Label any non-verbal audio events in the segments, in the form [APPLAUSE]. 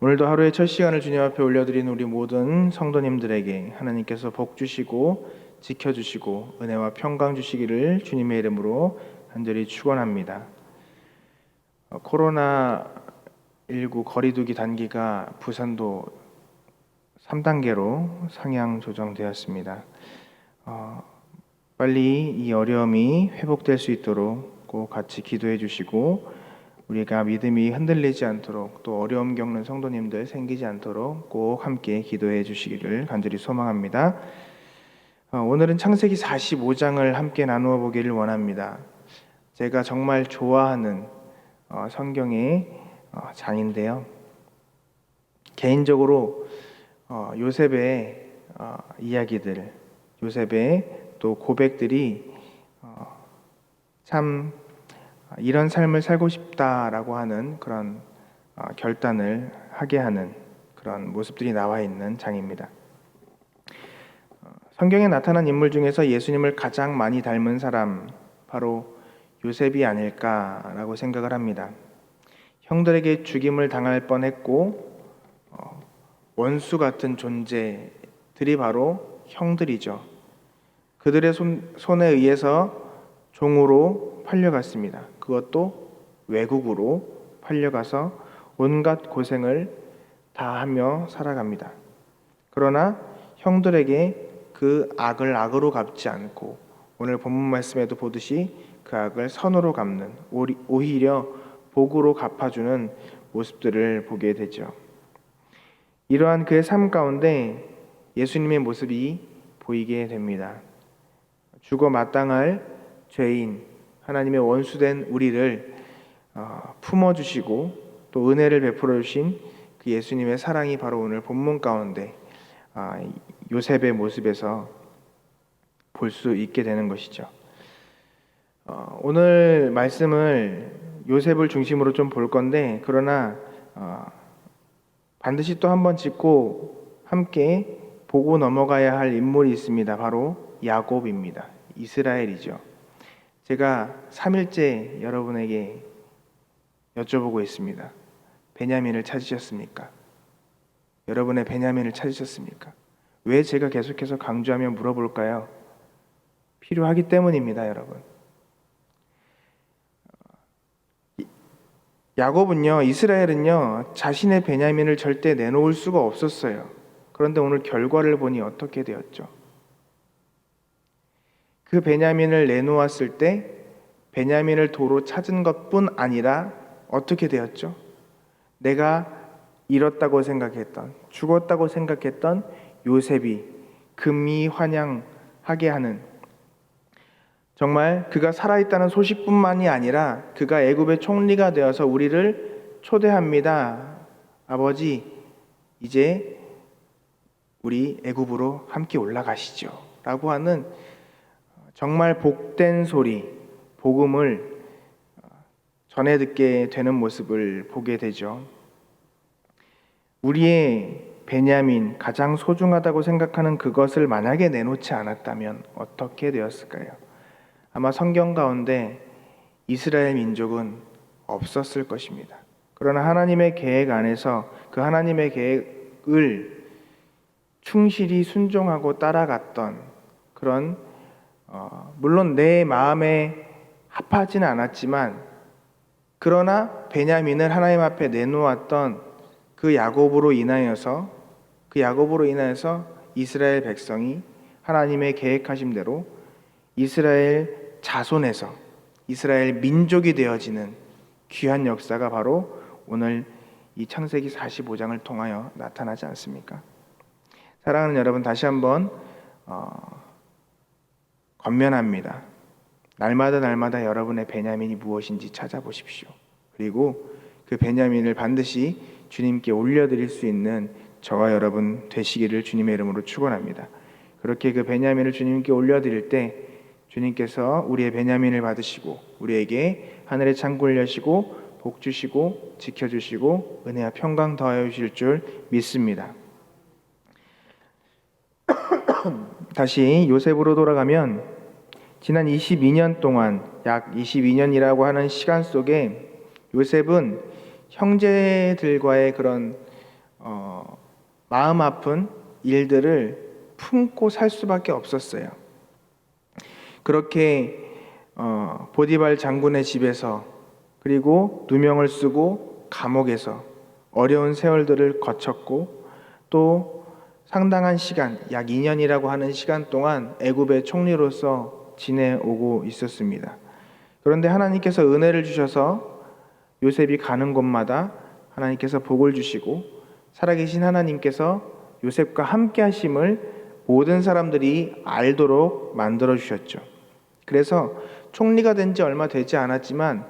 오늘도 하루의 첫 시간을 주님 앞에 올려드린 우리 모든 성도님들에게 하나님께서 복 주시고 지켜 주시고 은혜와 평강 주시기를 주님의 이름으로 간절히 축원합니다. 어, 코로나 19 거리두기 단계가 부산도 3단계로 상향 조정되었습니다. 어, 빨리 이 어려움이 회복될 수 있도록 꼭 같이 기도해 주시고 우리가 믿음이 흔들리지 않도록 또 어려움 겪는 성도님들 생기지 않도록 꼭 함께 기도해 주시기를 간절히 소망합니다. 어, 오늘은 창세기 45장을 함께 나누어 보기를 원합니다. 제가 정말 좋아하는 어, 성경의 어, 장인데요. 개인적으로 어, 요셉의 어, 이야기들, 요셉의 또 고백들이 어, 참 이런 삶을 살고 싶다라고 하는 그런 어, 결단을 하게 하는 그런 모습들이 나와 있는 장입니다. 어, 성경에 나타난 인물 중에서 예수님을 가장 많이 닮은 사람 바로 요셉이 아닐까라고 생각을 합니다. 형들에게 죽임을 당할 뻔했고 어, 원수 같은 존재들이 바로 형들이죠. 그들의 손, 손에 의해서 종으로 팔려갔습니다. 그것도 외국으로 팔려가서 온갖 고생을 다 하며 살아갑니다. 그러나 형들에게 그 악을 악으로 갚지 않고 오늘 본문 말씀에도 보듯이 그 악을 선으로 갚는 오히려 복으로 갚아주는 모습들을 보게 되죠. 이러한 그의 삶 가운데 예수님의 모습이 보이게 됩니다. 죽어 마땅할 죄인 하나님의 원수된 우리를 어, 품어 주시고 또 은혜를 베풀어 주신 그 예수님의 사랑이 바로 오늘 본문 가운데 아, 요셉의 모습에서 볼 수 있게 되는 것이죠. 어, 오늘 말씀을 요셉을 중심으로 좀 볼 건데 그러나 어, 반드시 또 한 번 짚고 함께 보고 넘어가야 할 인물이 있습니다. 바로 야곱입니다. 이스라엘이죠. 제가 3일째 여러분에게 여쭤보고 있습니다. 베냐민을 찾으셨습니까? 여러분의 베냐민을 찾으셨습니까? 왜 제가 계속해서 강조하며 물어볼까요? 필요하기 때문입니다, 여러분. 야곱은요, 이스라엘은요, 자신의 베냐민을 절대 내놓을 수가 없었어요. 그런데 오늘 결과를 보니 어떻게 되었죠? 그 베냐민을 내놓았을 때 베냐민을 도로 찾은 것뿐 아니라 어떻게 되었죠? 내가 잃었다고 생각했던 죽었다고 생각했던 요셉이 금이 환영하게 하는 정말 그가 살아있다는 소식뿐만이 아니라 그가 애굽의 총리가 되어서 우리를 초대합니다. 아버지 이제 우리 애굽으로 함께 올라가시죠. 라고 하는 정말 복된 소리, 복음을 전해 듣게 되는 모습을 보게 되죠. 우리의 베냐민 가장 소중하다고 생각하는 그것을 만약에 내놓지 않았다면 어떻게 되었을까요? 아마 성경 가운데 이스라엘 민족은 없었을 것입니다. 그러나 하나님의 계획 안에서 그 하나님의 계획을 충실히 순종하고 따라갔던 그런 어, 물론 내 마음에 합하지는 않았지만 그러나 베냐민을 하나님 앞에 내놓았던 그 야곱으로 인하여서 그 야곱으로 인하여서 이스라엘 백성이 하나님의 계획하신 대로 이스라엘 자손에서 이스라엘 민족이 되어지는 귀한 역사가 바로 오늘 이 창세기 45장을 통하여 나타나지 않습니까? 사랑하는 여러분 다시 한번 어, 건면합니다. 날마다 날마다 여러분의 베냐민이 무엇인지 찾아보십시오. 그리고 그 베냐민을 반드시 주님께 올려드릴 수 있는 저와 여러분 되시기를 주님의 이름으로 축원합니다. 그렇게 그 베냐민을 주님께 올려드릴 때 주님께서 우리의 베냐민을 받으시고 우리에게 하늘의 창고를 여시고 복 주시고 지켜 주시고 은혜와 평강 더하여 주실 줄 믿습니다. [COUGHS] 다시 요셉으로 돌아가면 지난 22년 동안 약 22년이라고 하는 시간 속에 요셉은 형제들과의 그런 어, 마음 아픈 일들을 품고 살 수밖에 없었어요. 그렇게 어, 보디발 장군의 집에서 그리고 누명을 쓰고 감옥에서 어려운 세월들을 거쳤고 또 상당한 시간, 약 2년이라고 하는 시간 동안 애굽의 총리로서 지내오고 있었습니다. 그런데 하나님께서 은혜를 주셔서 요셉이 가는 곳마다 하나님께서 복을 주시고 살아계신 하나님께서 요셉과 함께 하심을 모든 사람들이 알도록 만들어 주셨죠. 그래서 총리가 된 지 얼마 되지 않았지만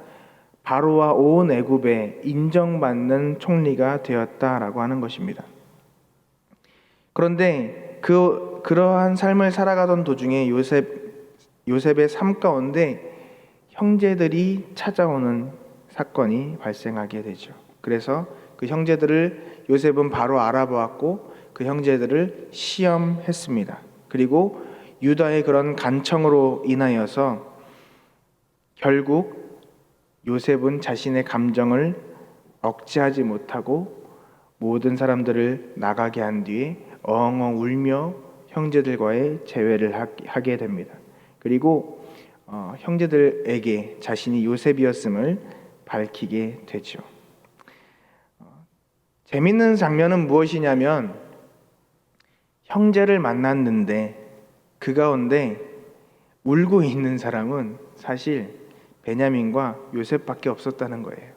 바로와 온 애굽에 인정받는 총리가 되었다라고 하는 것입니다. 그런데 그 그러한 삶을 살아가던 도중에 요셉 요셉의 삶 가운데 형제들이 찾아오는 사건이 발생하게 되죠. 그래서 그 형제들을 요셉은 바로 알아보았고 그 형제들을 시험했습니다. 그리고 유다의 그런 간청으로 인하여서 결국 요셉은 자신의 감정을 억제하지 못하고 모든 사람들을 나가게 한 뒤에 엉엉 울며 형제들과의 재회를 하- 하게 됩니다. 그리고 어, 형제들에게 자신이 요셉이었음을 밝히게 되죠. 어, 재밌는 장면은 무엇이냐면 형제를 만났는데 그 가운데 울고 있는 사람은 사실 베냐민과 요셉밖에 없었다는 거예요.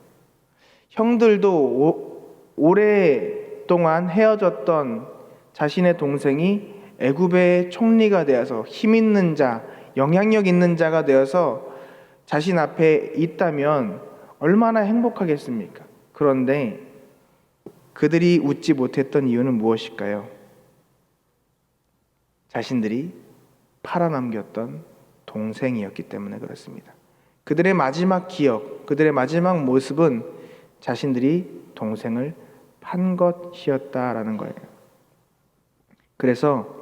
형들도 오, 오랫동안 헤어졌던 자신의 동생이 애굽의 총리가 되어서 힘 있는 자, 영향력 있는 자가 되어서 자신 앞에 있다면 얼마나 행복하겠습니까? 그런데 그들이 웃지 못했던 이유는 무엇일까요? 자신들이 팔아넘겼던 동생이었기 때문에 그렇습니다. 그들의 마지막 기억, 그들의 마지막 모습은 자신들이 동생을 판 것이었다라는 거예요. 그래서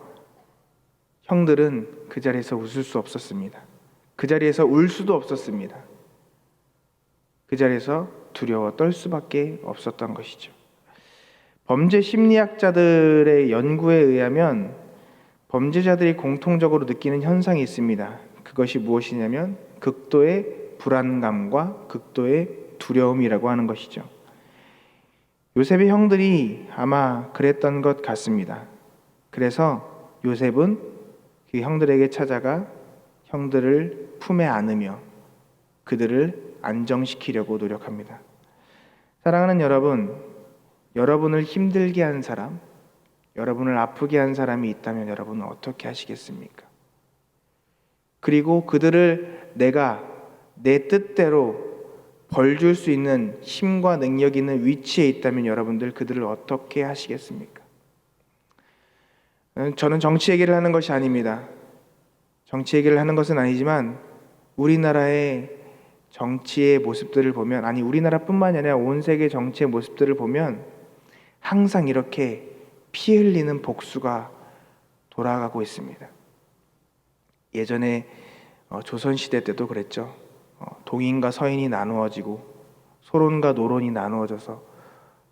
형들은 그 자리에서 웃을 수 없었습니다. 그 자리에서 울 수도 없었습니다. 그 자리에서 두려워 떨 수밖에 없었던 것이죠. 범죄 심리학자들의 연구에 의하면 범죄자들이 공통적으로 느끼는 현상이 있습니다. 그것이 무엇이냐면 극도의 불안감과 극도의 두려움이라고 하는 것이죠. 요셉의 형들이 아마 그랬던 것 같습니다. 그래서 요셉은 그 형들에게 찾아가 형들을 품에 안으며 그들을 안정시키려고 노력합니다. 사랑하는 여러분, 여러분을 힘들게 한 사람, 여러분을 아프게 한 사람이 있다면 여러분은 어떻게 하시겠습니까? 그리고 그들을 내가 내 뜻대로 벌 줄 수 있는 힘과 능력 있는 위치에 있다면 여러분들 그들을 어떻게 하시겠습니까? 음, 저는 정치 얘기를 하는 것이 아닙니다. 정치 얘기를 하는 것은 아니지만 우리나라의 정치의 모습들을 보면 아니 우리나라뿐만이 아니라 온 세계 정치의 모습들을 보면 항상 이렇게 피 흘리는 복수가 돌아가고 있습니다. 예전에 어, 조선 시대 때도 그랬죠. 어, 동인과 서인이 나누어지고 소론과 노론이 나누어져서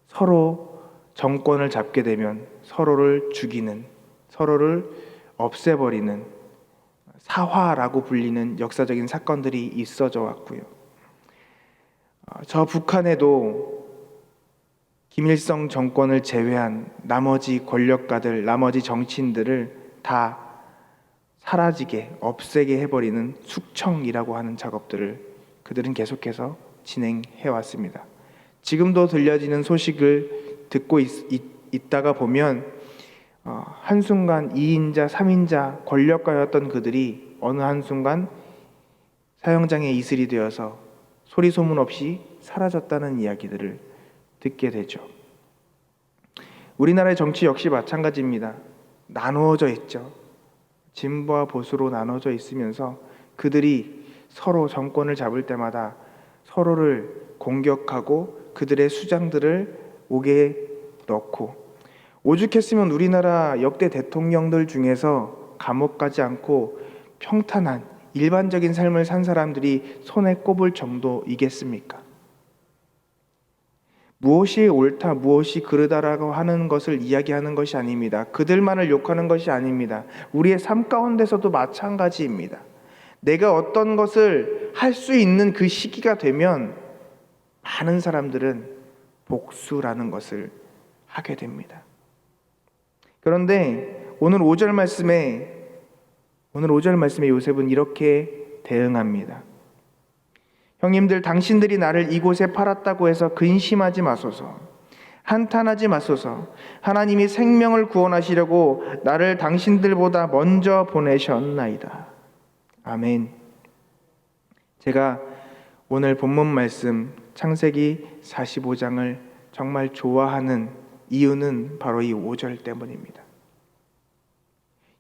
서로 정권을 잡게 되면 서로를 죽이는 서로를 없애버리는 사화라고 불리는 역사적인 사건들이 있어져 왔고요. 어, 저 북한에도 김일성 정권을 제외한 나머지 권력가들, 나머지 정치인들을 다 사라지게 없애게 해버리는 숙청이라고 하는 작업들을 그들은 계속해서 진행해 왔습니다. 지금도 들려지는 소식을 듣고 있, 다가 보면 어, 한순간 2인자, 3인자 권력가였던 그들이 어느 한순간 사형장의 이슬이 되어서 소리 소문 없이 사라졌다는 이야기들을 듣게 되죠. 우리나라의 정치 역시 마찬가지입니다. 나누어져 있죠. 진보와 보수로 나눠져 있으면서 그들이 서로 정권을 잡을 때마다 서로를 공격하고 그들의 수장들을 옥에 넣고 오죽했으면 우리나라 역대 대통령들 중에서 감옥 가지 않고 평탄한 일반적인 삶을 산 사람들이 손에 꼽을 정도이겠습니까? 무엇이 옳다, 무엇이 그르다라고 하는 것을 이야기하는 것이 아닙니다. 그들만을 욕하는 것이 아닙니다. 우리의 삶 가운데서도 마찬가지입니다. 내가 어떤 것을 할 수 있는 그 시기가 되면 많은 사람들은 복수라는 것을 하게 됩니다. 그런데 오늘 5절 말씀에 오늘 5절 말씀에 요셉은 이렇게 대응합니다. 형님들 당신들이 나를 이곳에 팔았다고 해서 근심하지 마소서. 한탄하지 마소서. 하나님이 생명을 구원하시려고 나를 당신들보다 먼저 보내셨나이다. 아멘. 제가 오늘 본문 말씀 창세기 45장을 정말 좋아하는 이유는 바로 이 5절 때문입니다.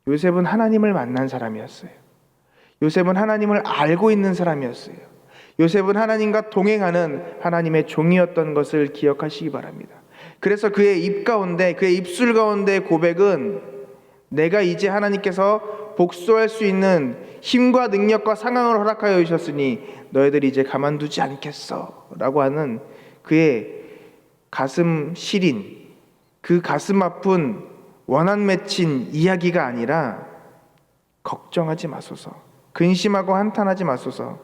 요셉은 하나님을 만난 사람이었어요. 요셉은 하나님을 알고 있는 사람이었어요. 요셉은 하나님과 동행하는 하나님의 종이었던 것을 기억하시기 바랍니다. 그래서 그의 입 가운데, 그의 입술 가운데 고백은 내가 이제 하나님께서 복수할 수 있는 힘과 능력과 상황을 허락하여 주셨으니 너희들이 이제 가만두지 않겠어. 라고 하는 그의 가슴 시린, 그 가슴 아픈 원한 맺힌 이야기가 아니라 걱정하지 마소서. 근심하고 한탄하지 마소서.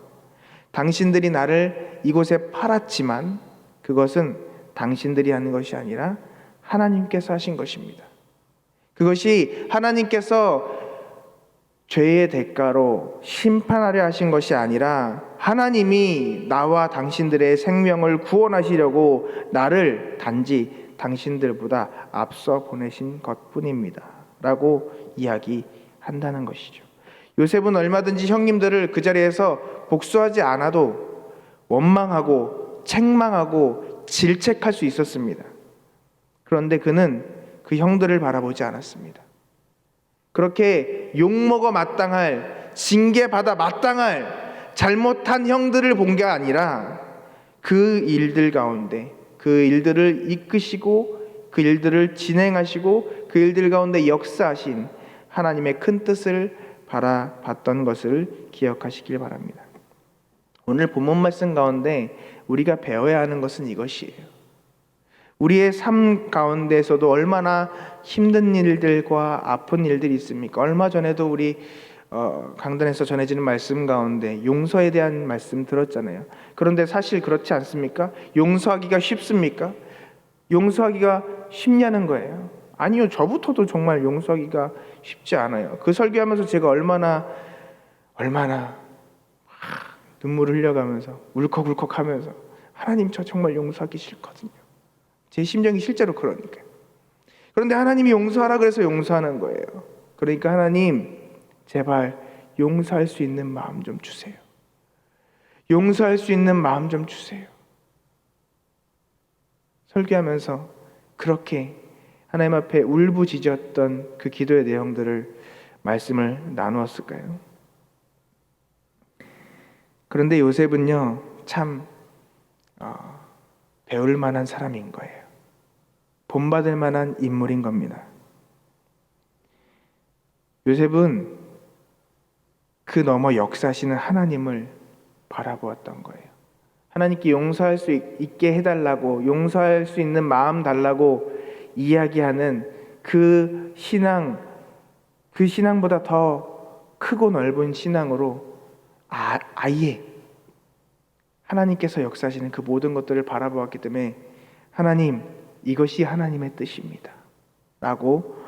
당신들이 나를 이곳에 팔았지만 그것은 당신들이 하는 것이 아니라 하나님께서 하신 것입니다. 그것이 하나님께서 죄의 대가로 심판하려 하신 것이 아니라 하나님이 나와 당신들의 생명을 구원하시려고 나를 단지 당신들보다 앞서 보내신 것뿐입니다. 라고 이야기한다는 것이죠. 요셉은 얼마든지 형님들을 그 자리에서 복수하지 않아도 원망하고 책망하고 질책할 수 있었습니다. 그런데 그는 그 형들을 바라보지 않았습니다. 그렇게 욕먹어 마땅할 징계받아 마땅할 잘못한 형들을 본 게 아니라 그 일들 가운데 그 일들을 이끄시고 그 일들을 진행하시고 그 일들 가운데 역사하신 하나님의 큰 뜻을 바라봤던 것을 기억하시길 바랍니다. 오늘 본문 말씀 가운데 우리가 배워야 하는 것은 이것이에요. 우리의 삶 가운데서도 얼마나 힘든 일들과 아픈 일들이 있습니까? 얼마 전에도 우리 어, 강단에서 전해지는 말씀 가운데 용서에 대한 말씀 들었잖아요. 그런데 사실 그렇지 않습니까? 용서하기가 쉽습니까? 용서하기가 쉽냐는 거예요. 아니요, 저부터도 정말 용서하기가 쉽지 않아요. 그 설교하면서 제가 얼마나 얼마나 눈물을 흘려가면서 울컥울컥하면서 하나님 저 정말 용서하기 싫거든요. 제 심정이 실제로 그러니까. 그런데 하나님이 용서하라 그래서 용서하는 거예요. 그러니까 하나님 제발 용서할 수 있는 마음 좀 주세요. 용서할 수 있는 마음 좀 주세요. 설교하면서 그렇게 하나님 앞에 울부짖었던 그 기도의 내용들을 말씀을 나누었을까요? 그런데 요셉은요 참 어, 배울 만한 사람인 거예요. 본받을 만한 인물인 겁니다. 요셉은 그 너머 역사하시는 하나님을 바라보았던 거예요. 하나님께 용서할 수 있게 해달라고, 용서할 수 있는 마음 달라고 이야기하는 그 신앙, 그 신앙보다 더 크고 넓은 신앙으로 아, 아예 하나님께서 역사하시는 그 모든 것들을 바라보았기 때문에 하나님, 이것이 하나님의 뜻입니다. 라고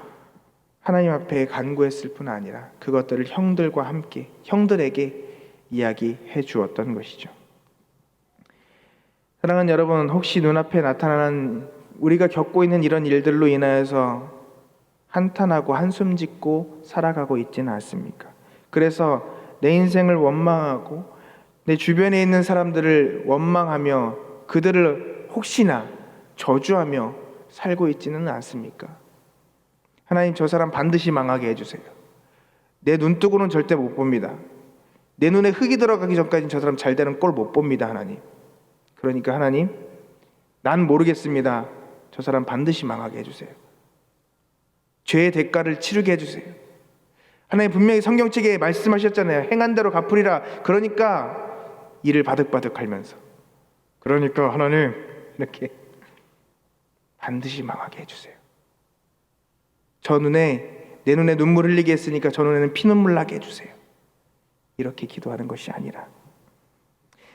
하나님 앞에 간구했을 뿐 아니라 그것들을 형들과 함께 형들에게 이야기해 주었던 것이죠. 사랑하는 여러분, 혹시 눈앞에 나타나는 우리가 겪고 있는 이런 일들로 인하여서 한탄하고 한숨 짓고 살아가고 있지는 않습니까? 그래서 내 인생을 원망하고 내 주변에 있는 사람들을 원망하며 그들을 혹시나 저주하며 살고 있지는 않습니까? 하나님 저 사람 반드시 망하게 해주세요. 내 눈 뜨고는 절대 못 봅니다. 내 눈에 흙이 들어가기 전까지 저 사람 잘 되는 꼴 못 봅니다, 하나님. 그러니까 하나님, 난 모르겠습니다. 저 사람 반드시 망하게 해주세요. 죄의 대가를 치르게 해주세요. 하나님 분명히 성경책에 말씀하셨잖아요. 행한 대로 갚으리라. 그러니까 이를 바득바득 할면서. 그러니까 하나님 이렇게 반드시 망하게 해주세요. 저 눈에 내 눈에 눈물 흘리게 했으니까 저 눈에는 피눈물 나게 해주세요. 이렇게 기도하는 것이 아니라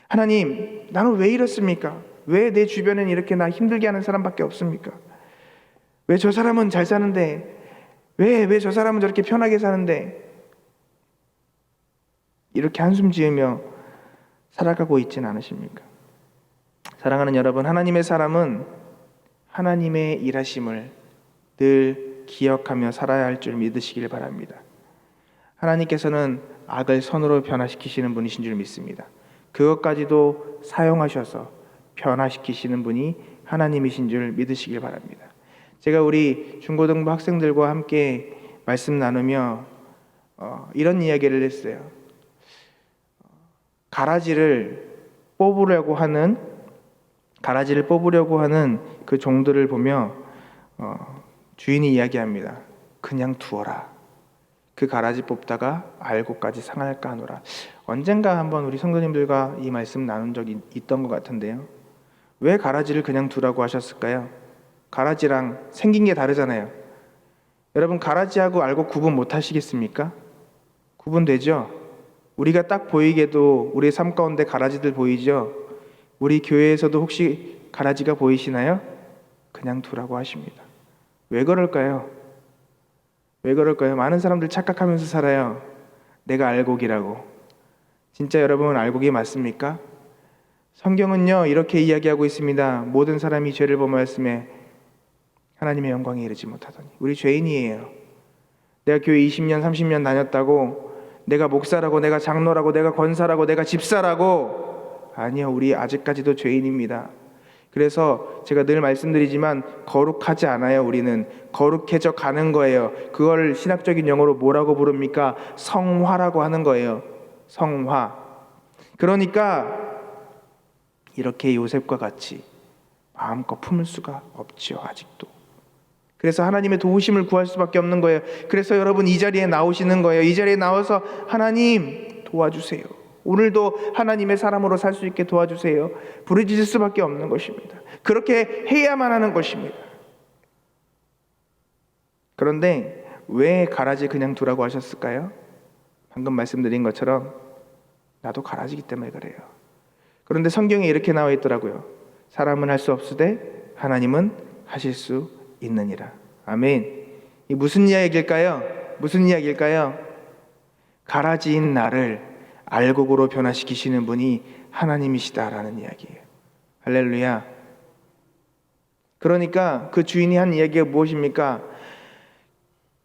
하나님 나는 왜 이렇습니까? 왜 내 주변엔 이렇게 나 힘들게 하는 사람밖에 없습니까? 왜 저 사람은 잘 사는데 왜 왜 저 사람은 저렇게 편하게 사는데 이렇게 한숨 지으며 살아가고 있지는 않으십니까? 사랑하는 여러분, 하나님의 사람은 하나님의 일하심을 늘 기억하며 살아야 할 줄 믿으시길 바랍니다. 하나님께서는 악을 선으로 변화시키시는 분이신 줄 믿습니다. 그것까지도 사용하셔서 변화시키시는 분이 하나님이신 줄 믿으시길 바랍니다. 제가 우리 중고등부 학생들과 함께 말씀 나누며 어, 이런 이야기를 했어요. 가라지를 뽑으려고 하는 가라지를 뽑으려고 하는 그 종들을 보며 어, 주인이 이야기합니다. 그냥 두어라. 그 가라지 뽑다가 알고까지 상할까 하노라. 언젠가 한번 우리 성도님들과 이 말씀 나눈 적이 있던 것 같은데요. 왜 가라지를 그냥 두라고 하셨을까요? 가라지랑 생긴 게 다르잖아요. 여러분 가라지하고 알고 구분 못 하시겠습니까? 구분되죠? 우리가 딱 보이게도 우리 삶 가운데 가라지들 보이죠? 우리 교회에서도 혹시 가라지가 보이시나요? 그냥 두라고 하십니다. 왜 그럴까요? 왜 그럴까요? 많은 사람들 착각하면서 살아요. 내가 알곡이라고. 진짜 여러분 알곡이 맞습니까? 성경은요 이렇게 이야기하고 있습니다. 모든 사람이 죄를 범하였음에 하나님의 영광에 이르지 못하더니 우리 죄인이에요. 내가 교회 20년 30년 다녔다고 내가 목사라고 내가 장로라고 내가 권사라고 내가 집사라고 아니요 우리 아직까지도 죄인입니다. 그래서 제가 늘 말씀드리지만 거룩하지 않아요 우리는 거룩해져 가는 거예요. 그걸 신학적인 용어로 뭐라고 부릅니까? 성화라고 하는 거예요. 성화. 그러니까 이렇게 요셉과 같이 마음껏 품을 수가 없지요 아직도. 그래서 하나님의 도우심을 구할 수밖에 없는 거예요. 그래서 여러분 이 자리에 나오시는 거예요. 이 자리에 나와서 하나님 도와주세요. 오늘도 하나님의 사람으로 살 수 있게 도와주세요. 부르짖을 수밖에 없는 것입니다. 그렇게 해야만 하는 것입니다. 그런데 왜 가라지 그냥 두라고 하셨을까요? 방금 말씀드린 것처럼 나도 가라지기 때문에 그래요. 그런데 성경에 이렇게 나와 있더라고요. 사람은 할 수 없으되 하나님은 하실 수 있느니라. 아멘. 이 무슨 이야기일까요? 무슨 이야기일까요? 가라지인 나를 알곡으로 변화시키시는 분이 하나님이시다라는 이야기예요. 할렐루야. 그러니까 그 주인이 한 이야기가 무엇입니까?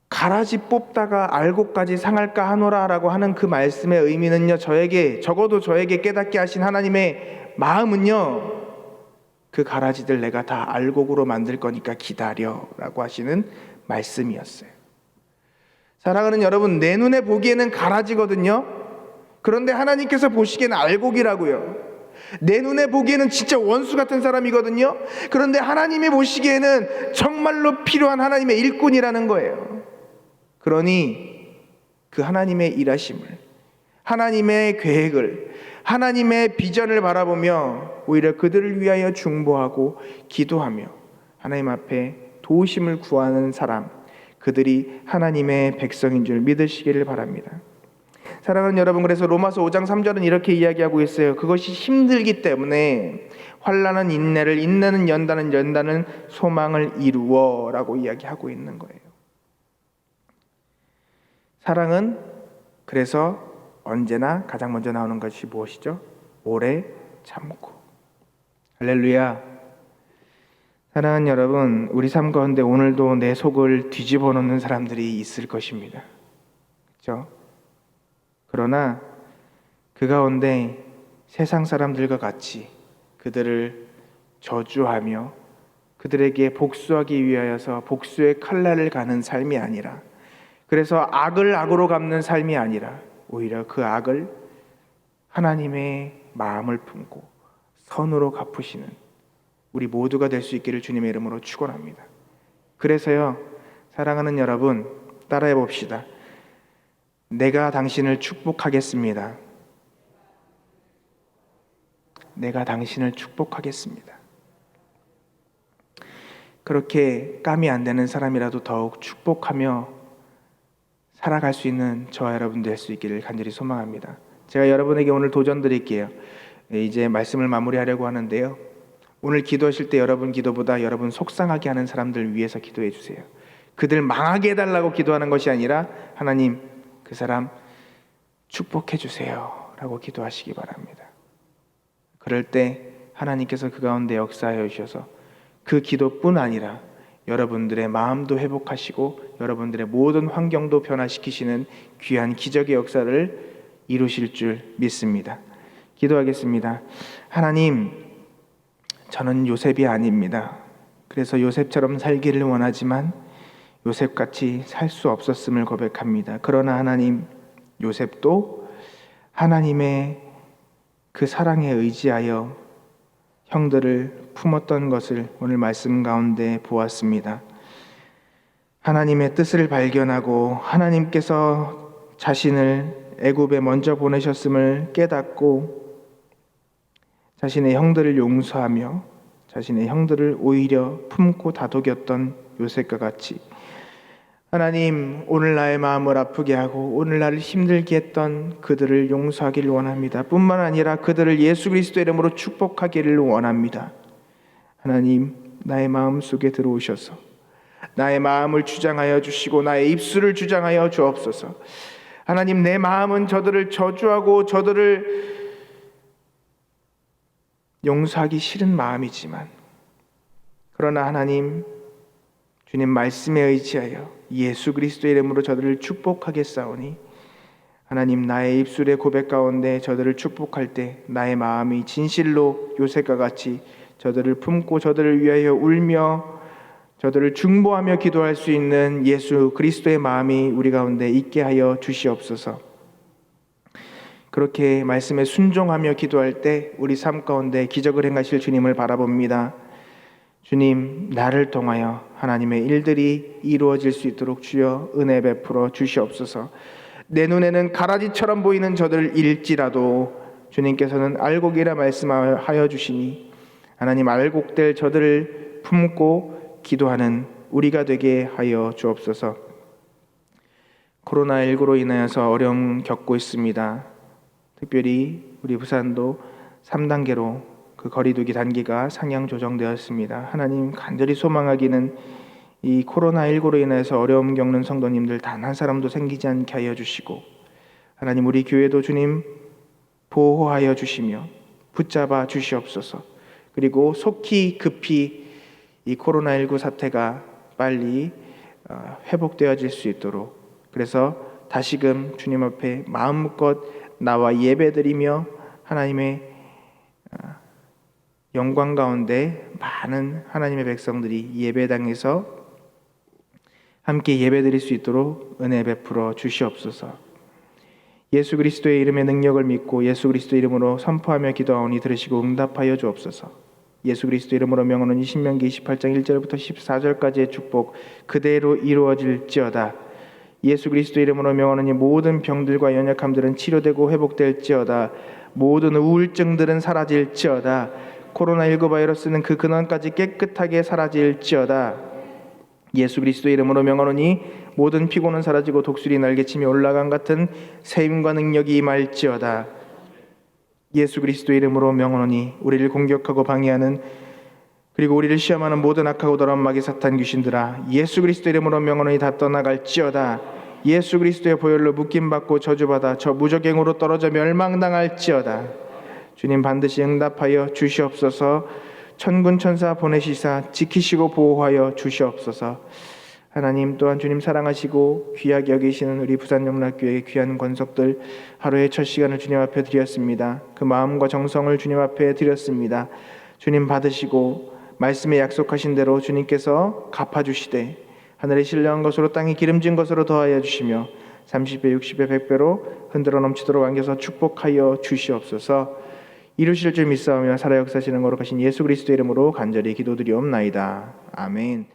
가라지 뽑다가 알곡까지 상할까 하노라라고 하는 그 말씀의 의미는요. 저에게 적어도 저에게 깨닫게 하신 하나님의 마음은요. 그 가라지들 내가 다 알곡으로 만들 거니까 기다려라고 하시는 말씀이었어요. 사랑하는 여러분, 내 눈에 보기에는 가라지거든요. 그런데 하나님께서 보시기에는 알곡이라고요. 내 눈에 보기에는 진짜 원수 같은 사람이거든요. 그런데 하나님이 보시기에는 정말로 필요한 하나님의 일꾼이라는 거예요. 그러니 그 하나님의 일하심을, 하나님의 계획을, 하나님의 비전을 바라보며 오히려 그들을 위하여 중보하고 기도하며 하나님 앞에 도우심을 구하는 사람, 그들이 하나님의 백성인 줄 믿으시기를 바랍니다. 사랑하는 여러분, 그래서 로마서 5장 3절은 이렇게 이야기하고 있어요. 그것이 힘들기 때문에 환란은 인내를, 인내는 연단은 연단은 소망을 이루어라고 이야기하고 있는 거예요. 사랑은 그래서 언제나 가장 먼저 나오는 것이 무엇이죠? 오래 참고. 할렐루야. 사랑하는 여러분, 우리 삶 가운데 오늘도 내 속을 뒤집어 놓는 사람들이 있을 것입니다. 그렇죠? 그러나 그 가운데 세상 사람들과 같이 그들을 저주하며 그들에게 복수하기 위하여서 복수의 칼날을 가는 삶이 아니라 그래서 악을 악으로 갚는 삶이 아니라 오히려 그 악을 하나님의 마음을 품고 선으로 갚으시는 우리 모두가 될 수 있기를 주님의 이름으로 축원합니다. 그래서요. 사랑하는 여러분 따라해 봅시다. 내가 당신을 축복하겠습니다. 내가 당신을 축복하겠습니다. 그렇게 감이 안 되는 사람이라도 더욱 축복하며 살아갈 수 있는 저와 여러분 될 수 있기를 간절히 소망합니다. 제가 여러분에게 오늘 도전 드릴게요. 네, 이제 말씀을 마무리하려고 하는데요. 오늘 기도하실 때 여러분 기도보다 여러분 속상하게 하는 사람들 위해서 기도해 주세요. 그들 망하게 해달라고 기도하는 것이 아니라 하나님 그 사람 축복해 주세요 라고 기도하시기 바랍니다. 그럴 때 하나님께서 그 가운데 역사하여 주셔서 그 기도뿐 아니라 여러분들의 마음도 회복하시고 여러분들의 모든 환경도 변화시키시는 귀한 기적의 역사를 이루실 줄 믿습니다. 기도하겠습니다. 하나님, 저는 요셉이 아닙니다. 그래서 요셉처럼 살기를 원하지만 요셉같이 살 수 없었음을 고백합니다. 그러나 하나님, 요셉도 하나님의 그 사랑에 의지하여 형들을 품었던 것을 오늘 말씀 가운데 보았습니다. 하나님의 뜻을 발견하고 하나님께서 자신을 애굽에 먼저 보내셨음을 깨닫고 자신의 형들을 용서하며 자신의 형들을 오히려 품고 다독였던 요셉과 같이 하나님 오늘 나의 마음을 아프게 하고 오늘 나를 힘들게 했던 그들을 용서하기를 원합니다. 뿐만 아니라 그들을 예수 그리스도 이름으로 축복하기를 원합니다. 하나님 나의 마음 속에 들어오셔서 나의 마음을 주장하여 주시고 나의 입술을 주장하여 주옵소서. 하나님 내 마음은 저들을 저주하고 저들을 용서하기 싫은 마음이지만 그러나 하나님 주님 말씀에 의지하여 예수 그리스도의 이름으로 저들을 축복하겠사오니 하나님 나의 입술의 고백 가운데 저들을 축복할 때 나의 마음이 진실로 요셉과 같이 저들을 품고 저들을 위하여 울며 저들을 중보하며 기도할 수 있는 예수 그리스도의 마음이 우리 가운데 있게 하여 주시옵소서. 그렇게 말씀에 순종하며 기도할 때 우리 삶 가운데 기적을 행하실 주님을 바라봅니다. 주님, 나를 통하여 하나님의 일들이 이루어질 수 있도록 주여 은혜 베풀어 주시옵소서. 내 눈에는 가라지처럼 보이는 저들 일지라도 주님께서는 알곡이라 말씀하여 주시니 하나님 알곡될 저들을 품고 기도하는 우리가 되게 하여 주옵소서. 코로나19로 인하여서 어려움 겪고 있습니다. 특별히 우리 부산도 3단계로 그 거리두기 단계가 상향 조정되었습니다. 하나님 간절히 소망하기는 이 코로나19로 인해서 어려움 겪는 성도님들 단 한 사람도 생기지 않게 하여 주시고 하나님 우리 교회도 주님 보호하여 주시며 붙잡아 주시옵소서. 그리고 속히 급히 이 코로나19 사태가 빨리 어, 회복되어질 수 있도록 그래서 다시금 주님 앞에 마음껏 나와 예배드리며 하나님의 어, 영광 가운데 많은 하나님의 백성들이 예배당에서 함께 예배드릴 수 있도록 은혜 베풀어 주시옵소서. 예수 그리스도의 이름의 능력을 믿고 예수 그리스도 이름으로 선포하며 기도하오니 들으시고 응답하여 주옵소서. 예수 그리스도 이름으로 명하는 신명기 28장 1절부터 14절까지의 축복 그대로 이루어질지어다. 예수 그리스도 이름으로 명하는 이 모든 병들과 연약함들은 치료되고 회복될지어다. 모든 우울증들은 사라질지어다. 코로나19 바이러스는 그 근원까지 깨끗하게 사라질지어다. 예수 그리스도 이름으로 명하노니 모든 피곤은 사라지고 독수리 날개침이 올라간 같은 세임과 능력이 임할지어다. 예수 그리스도 이름으로 명하노니 우리를 공격하고 방해하는 그리고 우리를 시험하는 모든 악하고 더러운 마귀 사탄 귀신들아 예수 그리스도 이름으로 명하노니 다 떠나갈지어다. 예수 그리스도의 보혈로 묶임 받고 저주받아 저 무적행으로 떨어져 멸망당할지어다. 주님 반드시 응답하여 주시옵소서. 천군 천사 보내시사 지키시고 보호하여 주시옵소서. 하나님 또한 주님 사랑하시고 귀하게 여기시는 우리 부산 영락교회의 귀한 권속들 하루의 첫 시간을 주님 앞에 드렸습니다. 그 마음과 정성을 주님 앞에 드렸습니다. 주님 받으시고 말씀에 약속하신 대로 주님께서 갚아주시되 하늘에 신령한 것으로 땅에 기름진 것으로 더하여 주시며 30배 60배 100배로 흔들어 넘치도록 안겨서 축복하여 주시옵소서. 이루실 줄 믿사오며 살아 역사시는 거룩하신 예수 그리스도 이름으로 간절히 기도드리옵나이다. 아멘.